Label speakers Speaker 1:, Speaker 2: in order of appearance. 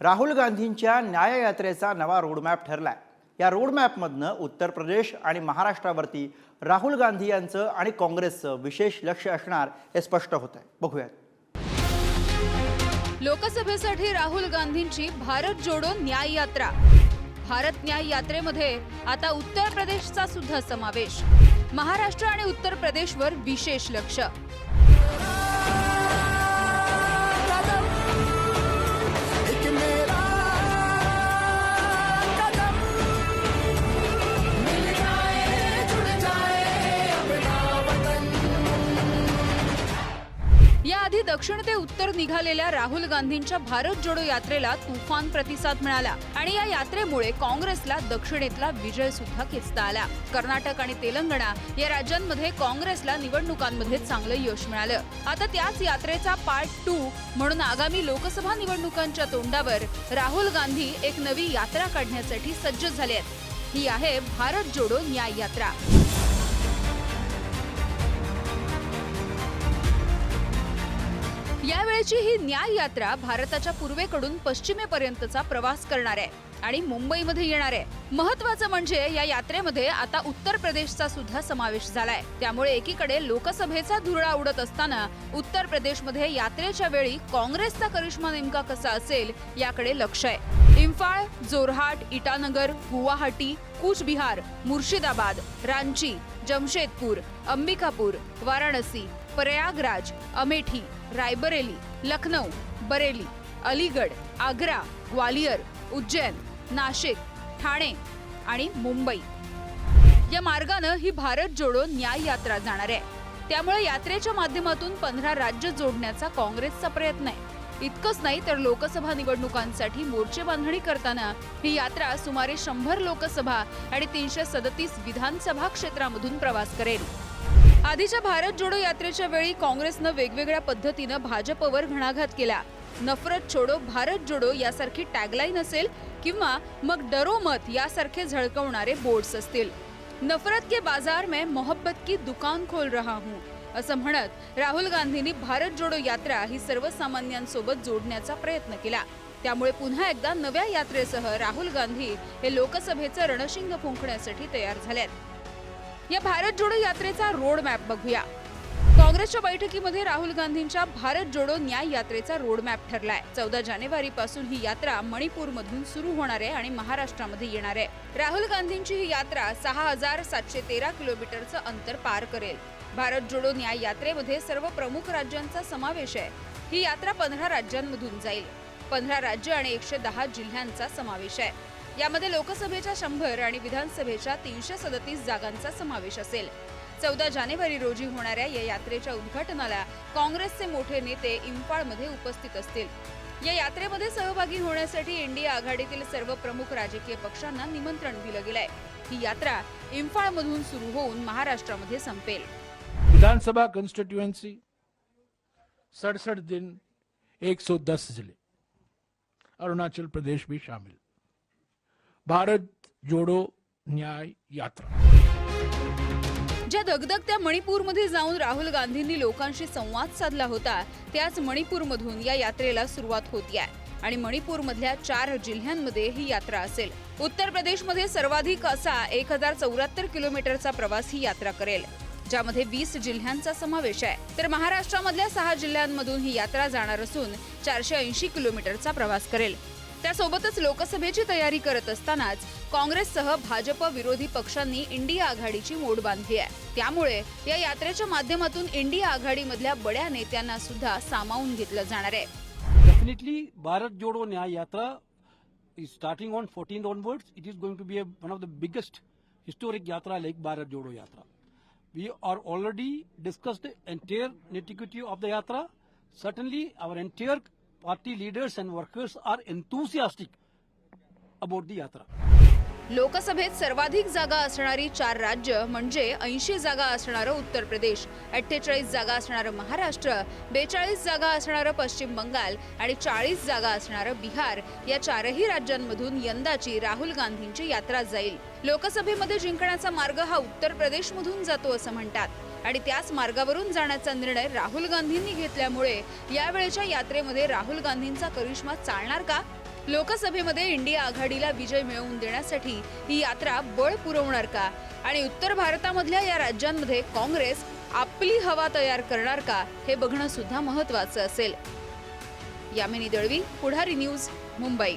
Speaker 1: राहुल गांधींच्या न्याययात्रेचा नवा रोडमॅप ठरलाय. या रोडमॅपमधनं उत्तर प्रदेश आणि महाराष्ट्रावरती राहुल गांधी यांचं आणि काँग्रेसचं विशेष लक्ष असणार हे स्पष्ट होत आहे बघूयात.
Speaker 2: लोकसभेसाठी राहुल गांधींची भारत जोडो न्याय यात्रा. भारत न्याय यात्रेमध्ये आता उत्तर प्रदेशचा सुद्धा समावेश. महाराष्ट्र आणि उत्तर प्रदेशवर विशेष लक्ष. याआधी दक्षिण ते उत्तर निघालेल्या राहुल गांधींच्या भारत जोडो यात्रेला तुफान प्रतिसाद मिळाला आणि या यात्रेमुळे काँग्रेसला दक्षिणेतला विजय सुद्धा खेचता आला. कर्नाटक आणि तेलंगणा या राज्यांमध्ये काँग्रेसला निवडणुकांमध्ये चांगलं यश मिळालं. आता त्याच यात्रेचा पार्ट टू म्हणून आगामी लोकसभा निवडणुकांच्या तोंडावर राहुल गांधी एक नवी यात्रा काढण्यासाठी सज्ज झाले आहेत. ही आहे भारत जोडो न्याय यात्रा. यावेळची ही न्याय यात्रा भारताच्या पूर्वेकडून पश्चिमेपर्यंतचा प्रवास करणार आहे आणि मुंबईमध्ये येणार. आहे महत्वाचं म्हणजे या यात्रेमध्ये आता उत्तर प्रदेशचा सुद्धा समावेश झालाय. त्यामुळे एकीकडे लोकसभेचा धुरळा उडत असताना उत्तर प्रदेशमध्ये यात्रेच्या वेळी काँग्रेसचा करिश्मा नेमका कसा असेल याकडे लक्ष आहे. इम्फाळ जोरहाट इटानगर गुवाहाटी कूचबिहार मुर्शिदाबाद रांची जमशेदपूर अंबिकापूर वाराणसी प्रयागराज अमेठी रायबरेली लखनौ बरेली अलीगड आग्रा ग्वालियर उज्जैन नाशिक ठाणे आणि मुंबई. या मार्गानं ही भारत जोडो न्याय यात्रा जाणार आहे. त्यामुळे यात्रेच्या माध्यमातून पंधरा राज्य जोडण्याचा काँग्रेसचा प्रयत्न आहे. इतकंच नाही तर लोकसभा निवडणुकांसाठी मोर्चे बांधणी करताना ही यात्रा सुमारे शंभर लोकसभा आणि तीनशे सदतीस विधानसभा क्षेत्रामधून प्रवास करेल. आधीच्या भारत जोडो यात्रेच्या वेळी काँग्रेसनं वेगवेगळ्या पद्धतीनं भाजपवर घणाघात केला. नफरत छोडो भारत जोडो यासारखी टॅगलाईन असेल किंवा मग डरो मत यासारखे झळकवणारे बोर्ड्स असतील. नफरत के बाजार में मोहब्बत की दुकान खोल रहा हूँ असं म्हणत राहुल गांधींनी भारत जोडो यात्रा ही सर्वसामान्यांसोबत जोडण्याचा प्रयत्न केला. त्यामुळे पुन्हा एकदा नव्या यात्रेसह राहुल गांधी हे लोकसभेचं रणशिंग फुंकण्यासाठी तयार झाल्यात या भारत जोडो यात्रेचा रोड मॅप बघूया. काँग्रेसच्या बैठकीमध्ये राहुल गांधींच्या भारत जोडो न्याय यात्रेचा रोड मॅप ठरलाय. चौदा जानेवारी पासून ही यात्रा मणिपूर मधून सुरू होणार आहे आणि महाराष्ट्रामध्ये येणार आहे. राहुल गांधींची ही यात्रा सहा हजार सातशे तेरा किलोमीटरचं अंतर पार करेल. भारत जोडो न्याय यात्रेमध्ये सर्व प्रमुख राज्यांचा समावेश आहे. ही यात्रा पंधरा राज्यांमधून जाईल. पंधरा राज्य आणि एकशे दहा जिल्ह्यांचा समावेश आहे. यामध्ये लोकसभेच्या शंभर आणि विधानसभेच्या तीनशे सदतीस जागांचा समावेश असेल. चौदा जानेवारी रोजी होणाऱ्या या यात्रेच्या उद्घाटनाला काँग्रेसचे मोठे नेते इम्फाळमध्ये उपस्थित असतील. या यात्रेमध्ये सहभागी होण्यासाठी इंडिया आघाडीतील सर्व प्रमुख राजकीय पक्षांना निमंत्रण दिलं गेलंय. ही यात्रा इम्फाळमधून सुरू होऊन महाराष्ट्रामध्ये संपेल.
Speaker 3: विधानसभा कंस्टिट्यूएंसी सड़सठ दिन 110 जिले. अरुणाचल प्रदेश भी शामिल. भारत जोड़ो न्याय यात्रा.
Speaker 2: ज्या दगदगत्या मणिपूरमध्ये जाऊन राहुल गांधींनी लोकांशी संवाद साधला होता त्याच मणिपूरमधून या यात्रेला सुरुवात होती आहे आणि मणिपूरमधल्या चार जिल्ह्यांमध्ये ही यात्रा असेल. उत्तर प्रदेशमध्ये सर्वाधिक असा एक हजार चौऱ्याहत्तर किलोमीटरचा प्रवास ही यात्रा करेल ज्यामध्ये वीस जिल्ह्यांचा समावेश आहे. तर महाराष्ट्रामधल्या सहा जिल्ह्यांमधून ही यात्रा जाणार असून चारशे ऐंशी किलोमीटरचा प्रवास करेल. त्यासोबतच लोकसभेची तयारी करत असतानाच काँग्रेससह भाजप विरोधी पक्षांनी इंडिया आघाडीची मोड बांधली आहे. त्यामुळे या यात्रेच्या माध्यमातून इंडिया आघाडीमधल्या बड्या नेत्यांना सुद्धा सामावून घेतलं जाणार आहे.
Speaker 4: Definitely Bharat Jodo Nyay Yatra is starting on fourteen onward it is going to be one of the biggest historic yatra like Bharat Jodo Yatra. We are already discussed entire nitty gritty of the yatra. Suddenly our entire party leaders and workers are enthusiastic about the yatra.
Speaker 2: लोकसभेत सर्वाधिक जागा असणारी चार राज्य म्हणजे ऐंशी जागा असणारं उत्तर प्रदेश अठ्ठेचाळीस जागा असणारं महाराष्ट्र बेचाळीस जागा असणारं पश्चिम बंगाल आणि चाळीस जागा असणारं बिहार या चारही राज्यांमधून यंदाची राहुल गांधींची यात्रा जाईल लोकसभेमध्ये जिंकण्याचा मार्ग हा उत्तर प्रदेशमधून जातो असं म्हणतात आणि त्याच मार्गावरून जाण्याचा निर्णय राहुल गांधींनी घेतल्यामुळे यावेळेच्या यात्रेमध्ये राहुल गांधींचा करिश्मा चालणार का? लोकसभेमध्ये इंडिया आघाडीला विजय मिळवून देण्यासाठी ही यात्रा बळ पुरवणार का? आणि उत्तर भारतामधल्या या राज्यांमध्ये काँग्रेस आपली हवा तयार करणार का? हे बघणं सुद्धा महत्वाचं असेल. यामिनी दळवी पुढारी न्यूज मुंबई.